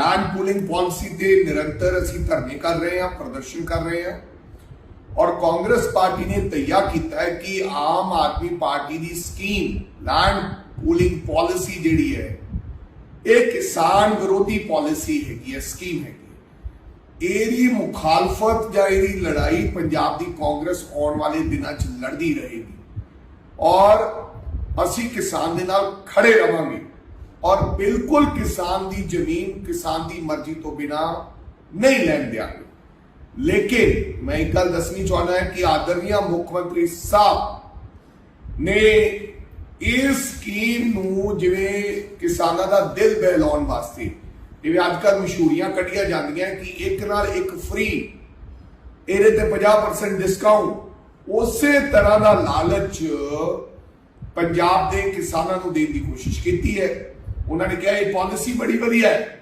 Land pooling policy ਤੇ ਨਿਰੰਤਰ ਅਸੀਂ ਧਰਨੇ ਕਰ ਰਹੇ ਹਾਂ, ਪ੍ਰਦਰਸ਼ਨ ਕਰ ਰਹੇ ਹਾਂ। ਔਰ ਕਾਂਗਰਸ ਪਾਰਟੀ ਨੇ ਤੈਯਾ ਕੀਤਾ ਹੈ ਕਿ ਆਮ ਆਦਮੀ ਪਾਰਟੀ ਦੀ ਸਕੀਮ ਲੈਂਡ ਪੂਲਿੰਗ ਪਾਲਿਸੀ ਜਿਹੜੀ ਹੈ, ਇਹ ਕਿਸਾਨ ਵਿਰੋਧੀ ਪਾਲਿਸੀ ਹੈਗੀ ਹੈ ਸਕੀਮ ਹੈਗੀ ਇਹਦੀ ਮੁਖਾਲਫਤ ਜਾਂ ਇਹਦੀ ਲੜਾਈ ਪੰਜਾਬ ਦੀ ਕਾਂਗਰਸ ਆਉਣ ਵਾਲੇ ਦਿਨਾਂ 'ਚ ਲੜਦੀ ਰਹੇਗੀ। ਔਰ ਅਸੀਂ ਕਿਸਾਨ ਦੇ ਨਾਲ ਖੜੇ ਰਵਾਂਗੇ। ਔਰ ਬਿਲਕੁਲ ਕਿਸਾਨ ਦੀ ਜ਼ਮੀਨ, ਕਿਸਾਨ ਦੀ ਮਰਜ਼ੀ ਤੋਂ ਬਿਨਾ ਨਹੀਂ ਲੈਣ ਦਿਆਂਗੇ ਲੇਕਿਨ ਮੈਂ ਇੱਕ ਗੱਲ ਦੱਸਣੀ ਚਾਹੁੰਦਾ ਹਾਂ ਕਿ ਆਦਰਨੀय ਮੁੱਖ ਮੰਤਰੀ ਸਾਹਿਬ ਨੇ ਇਸ ਸਕੀਮ ਨੂੰ ਜਿਵੇਂ ਕਿਸਾਨਾਂ ਦਾ ਦਿਲ ਬਹਿਲਾਉਣ ਵਾਸਤੇ, ਜਿਵੇਂ ਅੱਜ ਕੱਲ੍ਹ ਮਸ਼ਹੂਰੀਆਂ ਕੱਢੀਆਂ ਜਾਂਦੀਆਂ ਕਿ ਇੱਕ ਨਾਲ ਇੱਕ ਫ੍ਰੀ ਇਹਦੇ ਤੇ 50% ਡਿਸਕਾਊਂਟ ਉਸੇ ਤਰ੍ਹਾਂ ਦਾ ਲਾਲਚ ਪੰਜਾਬ ਦੇ ਕਿਸਾਨਾਂ ਨੂੰ ਦੇਣ ਦੀ ਕੋਸ਼ਿਸ਼ ਕੀਤੀ ਹੈ। ਉਹਨਾਂ ਨੇ ਕਿਹਾ, ਇਹ ਪਾਲਿਸੀ ਬੜੀ ਵਧੀਆ ਹੈ।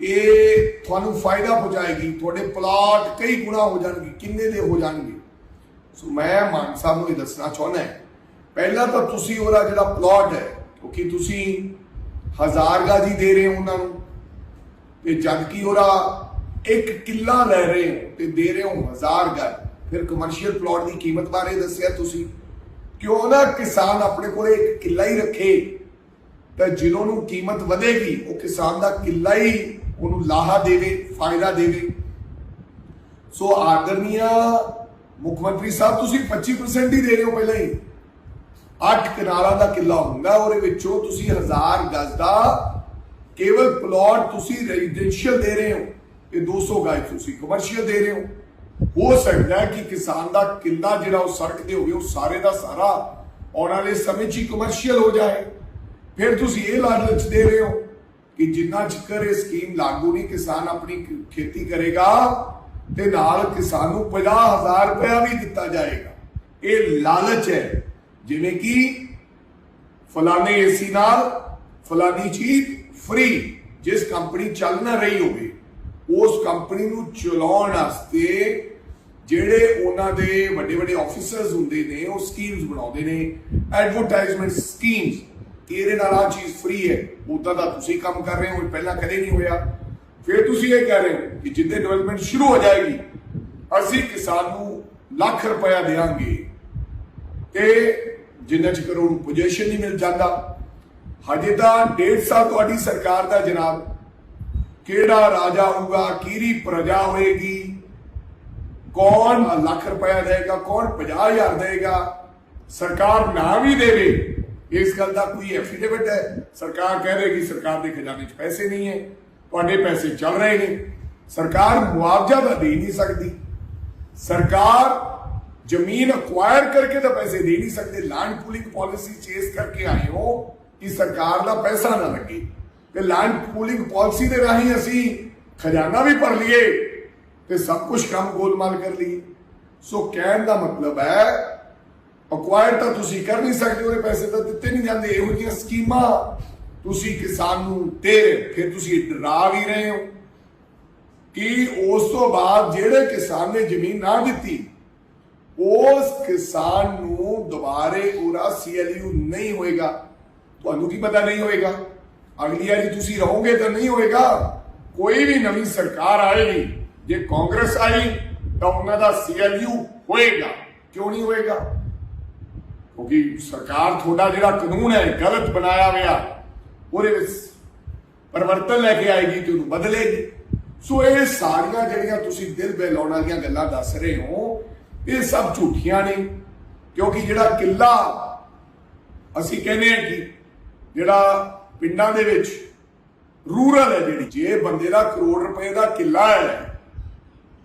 ਇਹ ਤੁਹਾਨੂੰ ਫਾਇਦਾ ਪਹੁੰਚਾਏਗੀ। ਤੁਹਾਡੇ ਪਲਾਟ ਕਈ ਗੁਣਾ ਹੋ ਜਾਣਗੇ, ਕਿੰਨੇ ਦੇ ਹੋ ਜਾਣਗੇ? ਸੋ ਮੈਂ ਮਾਨ ਸਾਹਿਬ ਨੂੰ ਇਹ ਦੱਸਣਾ ਚਾਹੁੰਦਾ ਹਾਂ। ਪਹਿਲਾਂ ਤਾਂ ਤੁਸੀਂ ਉਹਦਾ ਜਿਹੜਾ ਪਲਾਟ ਹੈ ਕਿਉਂਕਿ ਤੁਸੀਂ ਹਜ਼ਾਰ ਗਾਜੀ ਦੇ ਰਹੇ ਹੋ ਉਹਨਾਂ ਨੂੰ? ਤੇ ਜਦ ਕਿ ਉਹਦਾ ਇੱਕ ਕਿੱਲਾ ਲੈ ਰਹੇ ਹੋ ਤੇ ਦੇ ਰਹੇ ਹੋ ਹਜ਼ਾਰ ਗਾਜ। ਫਿਰ ਕਮਰਸ਼ੀਅਲ ਪਲਾਟ ਦੀ ਕੀਮਤ ਬਾਰੇ ਦੱਸਿਆ ਤੁਸੀਂ। ਕਿਉਂ ਨਾ ਕਿਸਾਨ ਆਪਣੇ ਕੋਲੇ ਇੱਕ ਕਿੱਲਾ ਹੀ ਰੱਖੇ? ਤਾਂ ਜਦੋਂ ਨੂੰ ਕੀਮਤ ਵਧੇਗੀ, ਉਹ ਕਿਸਾਨ ਦਾ ਕਿੱਲਾ ਹੀ ਉਹਨੂੰ ਲਾਹਾ ਦੇਵੇ, ਫਾਇਦਾ ਦੇਵੇ। ਸੋ ਆਦਰਨੀय ਮੁੱਖ ਮੰਤਰੀ ਸਾਹਿਬ, ਤੁਸੀਂ 25% ਹੀ ਦੇ ਰਹੇ ਹੋ ਪਹਿਲਾਂ ਹੀ। 8 ਕਨਾਲਾਂ ਦਾ ਕਿੱਲਾ ਹੁੰਦਾ ਉਹਦੇ ਵਿੱਚੋਂ ਤੁਸੀਂ 1000 ਗਜ਼ ਦਾ ਕੇਵਲ ਪਲਾਟ ਤੁਸੀਂ ਰੈਜ਼ੀਡੈਂਸ਼ੀਅਲ ਦੇ ਰਹੇ ਹੋ। ਇਹ 200 ਗਜ਼ ਤੁਸੀਂ ਕਮਰਸ਼ੀਅਲ ਦੇ ਰਹੇ ਹੋ। ਹੋ ਸਕਦਾ ਹੈ ਕਿ ਕਿਸਾਨ ਦਾ ਕਿੱਲਾ ਜਿਹੜਾ ਉਹ ਸੜਕ ਤੇ ਹੋਵੇ, ਉਹ ਸਾਰੇ ਦਾ ਸਾਰਾ ਆਉਣ ਵਾਲੇ ਸਮੇਂ 'ਚ ਹੀ ਕਮਰਸ਼ੀਅਲ ਹੋ ਜਾਏ। ਫਿਰ ਤੁਸੀਂ ਇਹ ਲਾਲਚ ਦੇ ਰਹੇ ਹੋ ਕਿ ਜਿੰਨਾ ਚਿਕਰ ਇਹ ਸਕੀਮ ਲਾਗੂ ਨਹੀਂ ਕਿਸਾਨ ਆਪਣੀ ਖੇਤੀ ਕਰੇਗਾ ਤੇ ਨਾਲ ਕਿਸਾਨ ਨੂੰ 50000 ਰੁਪਇਆ ਵੀ ਦਿੱਤਾ ਜਾਏਗਾ। ਇਹ ਲਾਲਚ ਹੈ। ਜਿਵੇਂ ਕਿ ਫਲਾਣੇ ਏਸੀ ਨਾਲ ਫਲਾਣੀ ਚੀਜ਼ ਫ੍ਰੀ ਜਿਸ ਕੰਪਨੀ ਚੱਲ ਨਾ ਰਹੀ ਹੋਵੇ, ਉਸ ਕੰਪਨੀ ਨੂੰ ਚਲਾਉਣ ਵਾਸਤੇ ਜਿਹੜੇ ਉਹਨਾਂ ਦੇ ਵੱਡੇ ਵੱਡੇ ਆਫੀਸਰਸ ਹੁੰਦੇ ਨੇ, ਉਹ ਸਕੀਮਸ ਬਣਾਉਂਦੇ ਨੇ ਐਡਵਰਟਾਈਜ਼ਮੈਂਟ ਸਕੀਮਸ ਕਿ ਇਹਦੇ ਨਾਲ ਆ ਚੀਜ਼ ਫ੍ਰੀ ਹੈ। ਉਦਾਂ ਦਾ ਤੁਸੀਂ ਕੰਮ ਕਰ ਰਹੇ ਹੋ ਪਹਿਲਾਂ ਕਦੇ ਨਹੀਂ ਹੋਇਆ। ਫਿਰ ਤੁਸੀਂ ਇਹ ਕਹਿ ਰਹੇ ਹੋ ਕਿ ਜਿੱਦੇ ਡਿਵੈਲਪਮੈਂਟ ਸ਼ੁਰੂ ਹੋ ਜਾਏਗੀ, ਅਸੀਂ ਕਿਸਾਨ ਨੂੰ ਲੱਖ ਰੁਪਇਆ ਦੇਵਾਂਗੇ। ਤੇ ਜਿੰਨਾ ਚਿਰ ਉਹਨੂੰ ਪੋਜੀਸ਼ਨ ਨਹੀਂ ਮਿਲ ਜਾਂਦਾ, ਹਜੇ ਤਾਂ ਡੇਢ ਸਾਲ ਤੁਹਾਡੀ ਸਰਕਾਰ ਦਾ ਜਨਾਬ, ਕਿਹੜਾ ਰਾਜਾ ਹੋਊਗਾ ਕਿਹੜੀ ਪ੍ਰਜਾ ਹੋਏਗੀ, ਕੌਣ ਲੱਖ ਰੁਪਇਆ ਦੇਗਾ ਕੌਣ 50000 ਦੇਗਾ ਸਰਕਾਰ ਨਾ ਵੀ ਦੇਵੇ। ਇਸ ਗੱਲ ਦਾ ਕੋਈ ਐਫੀਡੇਵਿਟ ਹੈ? ਸਰਕਾਰ ਕਹਿ ਰਹੀ ਕਿ ਸਰਕਾਰ ਦੇ ਖਜ਼ਾਨੇ 'ਚ ਪੈਸੇ ਨਹੀਂ ਹੈ। ਤੁਹਾਡੇ ਪੈਸੇ ਚੱਲ ਰਹੇ ਨੇ। ਸਰਕਾਰ ਮੁਆਵਜ਼ਾ ਤਾਂ ਦੇ ਨਹੀਂ ਸਕਦੀ। ਸਰਕਾਰ ਜ਼ਮੀਨ ਅਕਵਾਇਰ ਕਰਕੇ ਤਾਂ ਪੈਸੇ ਦੇ ਨਹੀਂ ਸਕਦੇ। ਲੈਂਡ ਪੂਲਿੰਗ ਪਾਲਿਸੀ ਚੇਸ ਕਰਕੇ ਆਏ ਹੋ ਕਿ ਸਰਕਾਰ ਦਾ ਪੈਸਾ ਨਾ ਲੱਗੇ। ਤੇ ਲੈਂਡ ਪੂਲਿੰਗ ਪਾਲਿਸੀ ਦੇ ਰਾਹੀਂ ਅਸੀਂ ਖਜ਼ਾਨਾ ਵੀ ਭਰ ਲਈਏ ਤੇ ਸਭ ਕੁਝ ਕੰਮ ਗੋਲਮਾਲ ਕਰ ਲਈਏ। ਸੋ ਕਹਿਣ ਦਾ ਮਤਲਬ ਹੈ ਅਕਵਾਇਰ ਤਾਂ ਤੁਸੀਂ ਕਰ ਨਹੀਂ ਸਕਦੇ, ਉਹਦੇ ਪੈਸੇ ਤਾਂ ਦਿੱਤੇ ਨਹੀਂ ਜਾਂਦੇ। ਇਹੋ ਜਿਹੀਆਂ ਸਕੀਮਾਂ ਤੁਸੀਂ ਕਿਸਾਨ ਨੂੰ ਦੇ ਰਹੇ ਹੋ। ਫਿਰ ਤੁਸੀਂ ਡਰਾ ਵੀ ਰਹੇ ਹੋ ਕਿ ਉਸ ਤੋਂ ਬਾਅਦ ਜਿਹੜੇ ਕਿਸਾਨ ਨੇ ਜ਼ਮੀਨ ਨਾ ਦਿੱਤੀ, ਉਸ ਕਿਸਾਨ ਨੂੰ ਦੁਬਾਰੇ ਉਹਦਾ ਸੀਐਲਯੂ ਨਹੀਂ ਹੋਏਗਾ। ਤੁਹਾਨੂੰ ਕੀ ਪਤਾ ਨਹੀਂ ਹੋਏਗਾ? ਅਗਲੀ ਵਾਰੀ ਤੁਸੀਂ ਰਹੋਗੇ ਤਾਂ ਨਹੀਂ ਹੋਏਗਾ। ਕੋਈ ਵੀ ਨਵੀਂ ਸਰਕਾਰ ਆਏਗੀ, ਜੇ ਕਾਂਗਰਸ ਆਈ ਤਾਂ ਉਹਨਾਂ ਦਾ ਸੀਐਲਯੂ ਹੋਏਗਾ। ਕਿਉਂ ਨਹੀਂ ਹੋਏਗਾ? ਕਿਉਂਕਿ ਸਰਕਾਰ ਤੁਹਾਡਾ ਜਿਹੜਾ ਕਾਨੂੰਨ ਹੈ ਗਲਤ ਬਣਾਇਆ ਹੋਇਆ ਉਹਦੇ ਵਿੱਚ ਪਰਿਵਰਤਨ ਲੈ ਕੇ ਆਏਗੀ ਤੇ ਉਹਨੂੰ ਬਦਲੇਗੀ। ਸੋ ਇਹ ਸਾਰੀਆਂ ਜਿਹੜੀਆਂ ਤੁਸੀਂ ਦਿਲ ਬਹਿਲਾਉਣ ਵਾਲੀਆਂ ਗੱਲਾਂ ਦੱਸ ਰਹੇ ਹੋ, ਇਹ ਸਭ ਝੂਠੀਆਂ ਨੇ। ਕਿਉਂਕਿ ਜਿਹੜਾ ਕਿੱਲਾ ਅਸੀਂ ਕਹਿੰਦੇ ਹਾਂ ਕਿ ਜਿਹੜਾ ਪਿੰਡਾਂ ਦੇ ਵਿੱਚ ਰੂਰਲ ਹੈ ਜਿਹੜੀ, ਜੇ ਬੰਦੇ ਦਾ ਕਰੋੜ ਰੁਪਏ ਦਾ ਕਿੱਲਾ ਹੈ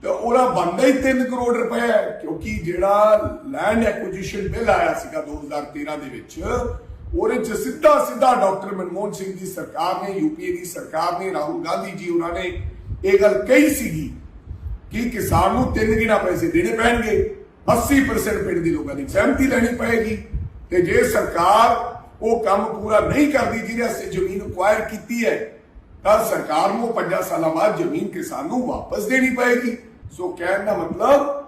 ਤੇ ਉਹਦਾ ਬੰਦਾ ਹੀ 3 ਕਰੋੜ ਰੁਪਏ ਕਿਉਂਕਿ ਜਿਹੜਾ ਲੈਂਡ ਐਕੁਜੀਸ਼ਨ ਬਿੱਲ ਆਇਆ ਸੀਗਾ 2013 ਦੇ ਵਿੱਚ, ਉਹਦੇ ਚ ਸਿੱਧਾ ਸਿੱਧਾ ਡਾਕਟਰ ਮਨਮੋਹਨ ਸਿੰਘ ਦੀ ਸਰਕਾਰ ਨੇ ਯੂਪੀਏ ਦੀ ਸਰਕਾਰ ਨੇ, ਰਾਹੁਲ ਗਾਂਧੀ ਜੀ ਉਹਨਾਂ ਨੇ ਇਹ ਗੱਲ ਕਹੀ ਸੀਗੀ ਕਿ ਕਿਸਾਨ ਨੂੰ ਤਿੰਨ ਗਿਣਾ ਪੈਸੇ ਦੇਣੇ ਪੈਣਗੇ 80% ਪਿੰਡ ਦੇ ਲੋਕਾਂ ਦੀ ਸਹਿਮਤੀ ਲੈਣੀ ਪਏਗੀ। ਤੇ ਜੇ ਸਰਕਾਰ ਉਹ ਕੰਮ ਪੂਰਾ ਨਹੀਂ ਕਰਦੀ ਜਿਹਦੇ ਅਸੀਂ ਜ਼ਮੀਨ ਅਕਵਾਇਰ ਕੀਤੀ ਹੈ ਤਾਂ ਸਰਕਾਰ ਨੂੰ 5 ਸਾਲਾਂ ਬਾਅਦ ਜ਼ਮੀਨ ਕਿਸਾਨ ਨੂੰ ਵਾਪਸ ਦੇਣੀ ਪਏਗੀ। ਸੋ ਕਹਿਣ ਦਾ ਮਤਲਬ,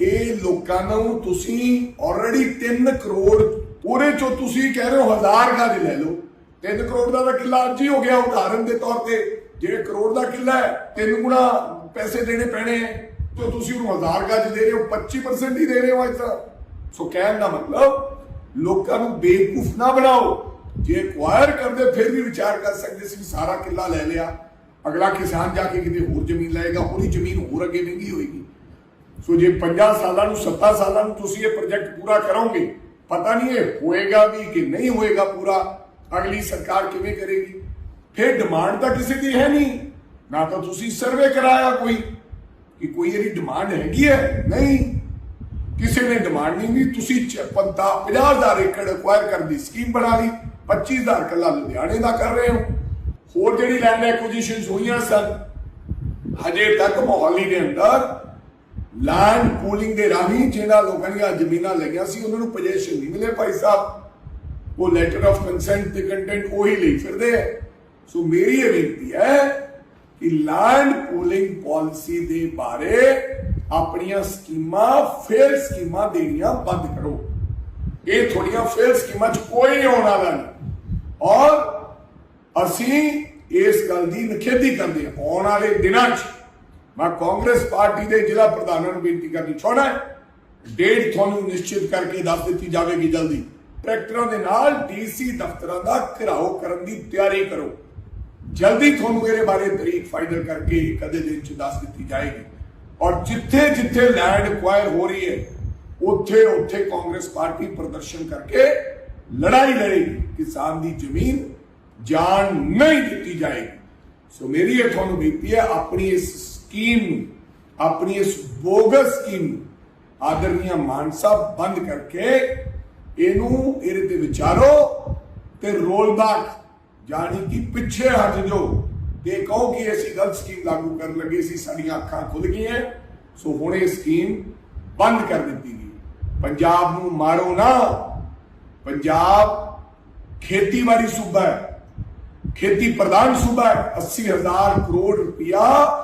ਇਹ ਲੋਕਾਂ ਨੂੰ ਤੁਸੀਂ ਆਲਰੇਡੀ 3 ਕਰੋੜ, ਉਹਦੇ ਚੋਂ ਤੁਸੀਂ ਕਹਿ ਰਹੇ ਹੋ ਹਜ਼ਾਰ ਗਜ ਲੈ ਲਓ। 3 ਕਰੋੜ ਦਾ ਤਾਂ ਕਿੱਲਾ ਅੱਜ ਹੀ ਹੋ ਗਿਆ ਉਦਾਹਰਨ ਦੇ ਤੌਰ ਤੇ। ਜਿਹੜੇ ਕਰੋੜ ਦਾ ਕਿੱਲਾ ਹੈ, ਤਿੰਨ ਗੁਣਾ ਪੈਸੇ ਦੇਣੇ ਪੈਣੇ ਹੈ। ਤੇ ਤੁਸੀਂ ਉਹਨੂੰ ਹਜ਼ਾਰ ਗੱਜ ਦੇ ਰਹੇ ਹੋ 25% ਹੀ ਦੇ ਰਹੇ ਹੋ ਇਸ ਤਰ੍ਹਾਂ ਸੋ ਕਹਿਣ ਦਾ ਮਤਲਬ, ਲੋਕਾਂ ਨੂੰ ਬੇਵਕੂਫ ਨਾ ਬਣਾਓ। ਜੇ ਐਕਵਾਇਰ ਕਰਦੇ, ਫਿਰ ਵੀ ਵਿਚਾਰ ਕਰ ਸਕਦੇ ਸੀ ਸਾਰਾ ਕਿੱਲਾ ਲੈ ਲਿਆ। ਅਗਲਾ ਕਿਸਾਨ ਜਾ ਕੇ ਕਿਤੇ ਹੋਰ ਜ਼ਮੀਨ ਲਏਗਾ ਉਹਦੀ ਜ਼ਮੀਨ ਹੋਰ ਅੱਗੇ ਮਹਿੰਗੀ ਹੋਏਗੀ। ਸੋ ਜੇ 50 ਸਾਲਾਂ ਨੂੰ 70 ਸਾਲਾਂ ਨੂੰ ਤੁਸੀਂ ਇਹ ਪ੍ਰੋਜੈਕਟ ਪੂਰਾ ਕਰੋਗੇ, ਪਤਾ ਨਹੀਂ ਇਹ ਹੋਏਗਾ ਵੀ ਕਿ ਨਹੀਂ ਹੋਏਗਾ ਪੂਰਾ। ਅਗਲੀ ਸਰਕਾਰ ਕਿਵੇਂ ਕਰੇਗੀ? ਫਿਰ ਡਿਮਾਂਡ ਤਾਂ ਕਿਸੇ ਦੀ ਹੈ ਨਹੀਂ। ਨਾ ਤਾਂ ਤੁਸੀਂ ਸਰਵੇ ਕਰਾਇਆ ਕੋਈ, ਕਿ ਕੋਈ ਇਹਦੀ ਡਿਮਾਂਡ ਹੈਗੀ ਹੈ? ਨਹੀਂ। ਕਿਸੇ ਨੇ ਡਿਮਾਂਡ ਨਹੀਂ ਦੀ ਤੁਸੀਂ 50000 ਏਕੜ ਐਕਵਾਇਰ ਕਰਨ ਦੀ ਸਕੀਮ ਬਣਾ ਲਈ 25000 ਕੱਲਾ ਲੁਧਿਆਣੇ ਦਾ ਕਰ ਰਹੇ ਹੋ। ਹੋਰ ਜਿਹੜੀ ਲੈਂਡ ਐਕੁਜੀਸ਼ਨਸ ਹੋਈਆਂ ਸਨ, ਹਜੇ ਤੱਕ ਮੋਹਾਲੀ ਦੇ ਅੰਦਰ ਲੈਂਡ ਪੂਲਿੰਗ ਦੇ ਰਾਹੀਂ ਜਿਹਨਾਂ ਲੋਕਾਂ ਦੀਆਂ ਜ਼ਮੀਨਾਂ ਲਈਆਂ ਸੀ, ਉਹਨਾਂ ਨੂੰ ਪੋਜੀਸ਼ਨ ਨਹੀਂ ਮਿਲੇ ਭਾਈ ਸਾਹਿਬ। ਉਹ ਲੈਟਰ ਆਫ ਕੰਸੈਂਟ ਤੇ ਕੰਟੈਂਟ ਉਹੀ ਲਈ ਫਿਰਦੇ ਹੈ ਸੋ ਮੇਰੀ ਇਹ ਬੇਨਤੀ ਹੈ ਕਿ ਲੈਂਡ ਪੂਲਿੰਗ ਪਾਲਿਸੀ ਦੇ ਬਾਰੇ ਆਪਣੀਆਂ ਸਕੀਮਾਂ ਫੇਲ ਸਕੀਮਾਂ ਦੇਣੀਆਂ ਬੰਦ ਕਰੋ। ਇਹ ਥੋੜੀਆਂ ਫੇਲ ਸਕੀਮਾਂ 'ਚ ਕੋਈ ਆਉਣ ਵਾਲਾ ਨਹੀਂ। ਔਰ ਅਸੀਂ ਇਸ ਗੱਲ ਦੀ ਨਿਖੇਧੀ ਕਰਦੇ ਹਾਂ। ਆਉਣ ਵਾਲੇ ਦਿਨਾਂ 'ਚ ਮੈਂ ਕਾਂਗਰਸ ਪਾਰਟੀ ਦੇ ਜ਼ਿਲ੍ਹਾ ਪ੍ਰਧਾਨਾਂ ਨੂੰ ਬੇਨਤੀ ਕਰਨੀ ਚਾਹੁੰਦਾ ਡੇਟ ਤੁਹਾਨੂੰ ਨਿਸ਼ਚਿਤ ਕਰਕੇ ਦੱਸ ਦਿੱਤੀ ਜਾਵੇਗੀ ਜਲਦੀ। ਟਰੈਕਟਰਾਂ ਦੇ ਨਾਲ ਡੀਸੀ ਦਫ਼ਤਰਾਂ ਦਾ ਘਿਰਾਓ ਕਰਨ ਦੀ ਤਿਆਰੀ ਕਰੋ। ਜਲਦੀ ਤੁਹਾਨੂੰ ਇਹਦੇ ਬਾਰੇ ਤਰੀਕ ਫਾਈਨਲ ਕਰਕੇ ਇੱਕ ਅੱਧੇ ਦਿਨ ਚ ਦੱਸ ਦਿੱਤੀ ਜਾਏਗੀ। ਔਰ ਜਿੱਥੇ ਜਿੱਥੇ ਲੈਂਡ ਐਕਵਾਇਰ ਹੋ ਰਹੀ ਹੈ, ਉੱਥੇ ਉੱਥੇ ਕਾਂਗਰਸ ਪਾਰਟੀ ਪ੍ਰਦਰਸ਼ਨ ਕਰਕੇ ਲੜਾਈ ਲੜੇਗੀ। ਕਿਸਾਨ ਦੀ ਜ਼ਮੀਨ ਜਾਨ ਨਹੀਂ ਦਿੱਤੀ ਜਾਏਗੀ। ਸੋ ਮੇਰੀ ਇਹ ਤੁਹਾਨੂੰ ਬੇਨਤੀ ਹੈ, ਆਪਣੀ ਇਸ ਸਕੀਮ ਨੂੰ, ਆਪਣੀ ਇਸ ਬੋਗਸ ਸਕੀਮ ਨੂੰ ਆਦਰਨੀయ ਮਾਨ ਸਾਹਿਬ ਬੰਦ ਕਰਕੇ ਇਹਨੂੰ, ਇਹਦੇ ਤੇ ਵਿਚਾਰੋ ਤੇ ਰੋਲ ਬੈਕ ਜਾਣੀ ਕਿ ਪਿੱਛੇ ਹਟ ਜਾਓ। ਤੇ ਕਹੋ ਕਿ ਅਸੀਂ ਗਲਤ ਸਕੀਮ ਲਾਗੂ ਕਰਨ ਲੱਗੇ ਸੀ ਸਾਡੀਆਂ ਅੱਖਾਂ ਖੁੱਲ ਗਈਆਂ। ਸੋ ਹੁਣ ਇਹ ਸਕੀਮ ਬੰਦ ਕਰ ਦਿੱਤੀ ਗਈ। ਪੰਜਾਬ ਨੂੰ ਮਾਰੋ ਨਾ। ਪੰਜਾਬ ਖੇਤੀਬਾੜੀ ਸੂਬਾ ਹੈ। ਖੇਤੀ ਪ੍ਰਧਾਨ ਸੂਬਾ ਹੈ। 80000 ਕਰੋੜ ਰੁਪਇਆ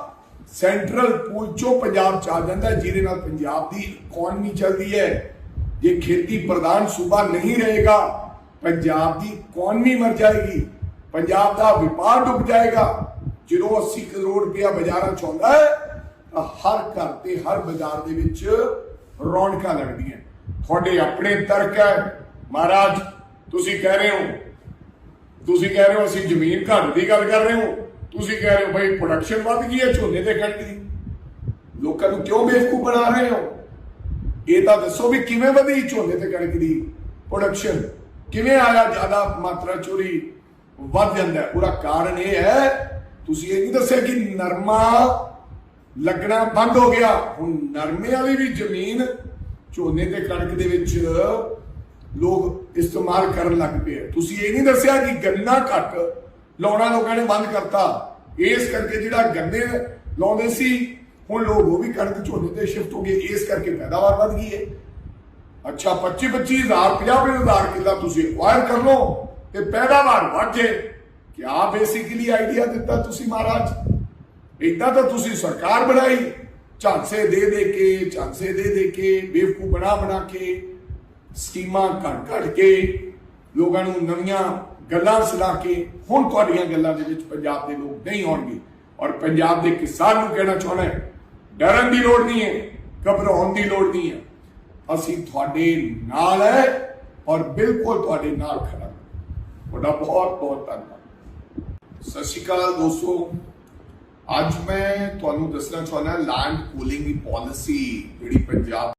ਸੈਂਟਰਲ ਪੂਲ ਚੋਂ ਪੰਜਾਬ ਚ ਆ ਜਾਂਦਾ ਜਿਹਦੇ ਨਾਲ ਪੰਜਾਬ ਦੀ ਇਕਨੋਮੀ ਚੱਲਦੀ ਹੈ। ਜੇ ਖੇਤੀ ਪ੍ਰਧਾਨ ਸੂਬਾ ਨਹੀਂ ਰਹੇਗਾ, ਪੰਜਾਬ ਦੀ ਇਕਨੋਮੀ ਮਰ ਜਾਏਗੀ। ਪੰਜਾਬ ਦਾ ਵਪਾਰ ਡੁੱਬ ਜਾਏਗਾ। ਜਦੋਂ 80 ਕਰੋੜ ਰੁਪਇਆ ਬਾਜ਼ਾਰਾਂ ਚ ਆਉਂਦਾ ਹੈ, ਤਾਂ ਹਰ ਘਰ ਤੇ ਹਰ ਬਾਜ਼ਾਰ ਦੇ ਵਿੱਚ ਰੌਣਕਾਂ ਲੱਗਦੀਆਂ ਤੁਹਾਡੇ ਆਪਣੇ ਤਰਕ ਹੈ। ਮਹਾਰਾਜ, ਤੁਸੀਂ ਕਹਿ ਰਹੇ ਹੋ, ਤੁਸੀਂ ਕਹਿ ਰਹੇ ਹੋ ਅਸੀਂ ਜ਼ਮੀਨ ਘੱਟ ਦੀ ਗੱਲ ਕਰ ਰਹੇ ਹੋ। ਤੁਸੀਂ ਕਹਿ ਰਹੇ ਹੋ ਭਾਈ ਪ੍ਰੋਡਕਸ਼ਨ ਵੱਧ ਗਈ ਹੈ ਝੋਨੇ ਤੇ ਕਣਕ ਦੀ। ਲੋਕਾਂ ਨੂੰ ਕਿਉਂ ਬੇਵਕੂਫ ਬਣਾ ਰਹੇ ਹੋ? ਇਹ ਤਾਂ ਦੱਸੋ ਵੀ ਕਿਵੇਂ ਵਧੀ ਝੋਨੇ ਤੇ ਕਣਕ ਦੀ ਪ੍ਰੋਡਕਸ਼ਨ ਕਿਵੇਂ ਆਇਆ ਜ਼ਿਆਦਾ ਮਾਤਰਾ ਚੋਰੀ? ਵੱਧ ਜਾਂਦਾ ਹੈ। ਉਹਦਾ ਕਾਰਨ ਇਹ ਹੈ, ਤੁਸੀਂ ਇਹ ਨਹੀਂ ਦੱਸਿਆ ਕਿ ਨਰਮਾ ਲੱਗਣਾ ਬੰਦ ਹੋ ਗਿਆ। ਹੁਣ ਨਰਮੇ ਵਾਲੀ ਵੀ ਜ਼ਮੀਨ ਝੋਨੇ ਤੇ ਕਣਕ ਦੇ ਵਿੱਚ ਲੋਕ ਇਸਤੇਮਾਲ ਕਰਨ ਲੱਗ ਪਏ ਤੁਸੀਂ ਇਹ ਨਹੀਂ ਦੱਸਿਆ ਕਿ ਗੰਨਾ ਘੱਟ ਲਾਉਣਾ ਲੋਕਾਂ ਨੇ ਬੰਦ ਕਰਤਾ। ਇਸ ਕਰਕੇ ਜਿਹੜਾ ਗੰਨੇ ਲਾਉਂਦੇ ਸੀ, ਹੁਣ ਲੋਕ ਉਹ ਵੀ ਕਣਕ ਝੋਨੇ ਤੇ ਸ਼ਿਫਟ ਹੋ ਗਏ। ਇਸ ਕਰਕੇ ਪੈਦਾਵਾਰ ਵੱਧ ਗਈ ਹੈ। ਅੱਛਾ 25 25000 50 ਹਜ਼ਾਰ ਕਿੱਲਾ ਤੁਸੀਂ ਐਕਵਾਇਰ ਕਰ ਲਓ। ਤੇ ਪੈਦਾਵਾਰ ਵੱਧ ਜੇ ਕਿਆ ਬੇਸਿਕਲੀ ਆਈਡੀਆ ਦਿੱਤਾ ਤੁਸੀਂ ਮਹਾਰਾਜ। ਇਦਾਂ ਤਾਂ ਤੁਸੀਂ ਸਰਕਾਰ ਬਣਾਈ, ਝਾਂਸੇ ਦੇ ਦੇ ਕੇ, ਝਾਂਸੇ ਦੇ ਦੇ ਕੇ ਬੇਵਕੂ ਬਣਾ ਬਣਾ ਕੇ, ਸਕੀਮਾਂ ਘੜ ਘੜ ਕੇ, ਲੋਕਾਂ ਨੂੰ ਨਵੀਆਂ ਗੱਲਾਂ ਸੁਣਾ ਕੇ, ਹੁਣ ਤੁਹਾਡੀਆਂ ਗੱਲਾਂ ਦੇ ਵਿੱਚ ਪੰਜਾਬ ਦੇ ਲੋਕ ਨਹੀਂ ਆਉਣਗੇ। ਔਰ ਪੰਜਾਬ ਦੇ ਕਿਸਾਨ ਨੂੰ ਕਹਿਣਾ ਚਾਹੁੰਦਾ ਹੈ, ਡਰਨ ਦੀ ਲੋੜ ਨਹੀਂ ਹੈ, ਘਬਰਾਉਣ ਦੀ ਲੋੜ ਨਹੀਂ ਹੈ। ਅਸੀਂ ਤੁਹਾਡੇ ਨਾਲ ਹੈ ਔਰ ਬਿਲਕੁਲ ਤੁਹਾਡੇ ਨਾਲ ਖੜਾ ਤੁਹਾਡਾ ਬਹੁਤ ਬਹੁਤ ਧੰਨਵਾਦ। ਸਤਿ ਸ਼੍ਰੀ ਅਕਾਲ ਦੋਸਤੋ। ਅੱਜ ਮੈਂ ਤੁਹਾਨੂੰ ਦੱਸਣਾ ਚਾਹੁੰਦਾ ਲੈਂਡ ਪੂਲਿੰਗ ਦੀ ਪਾਲਿਸੀ ਜਿਹੜੀ ਪੰਜਾਬ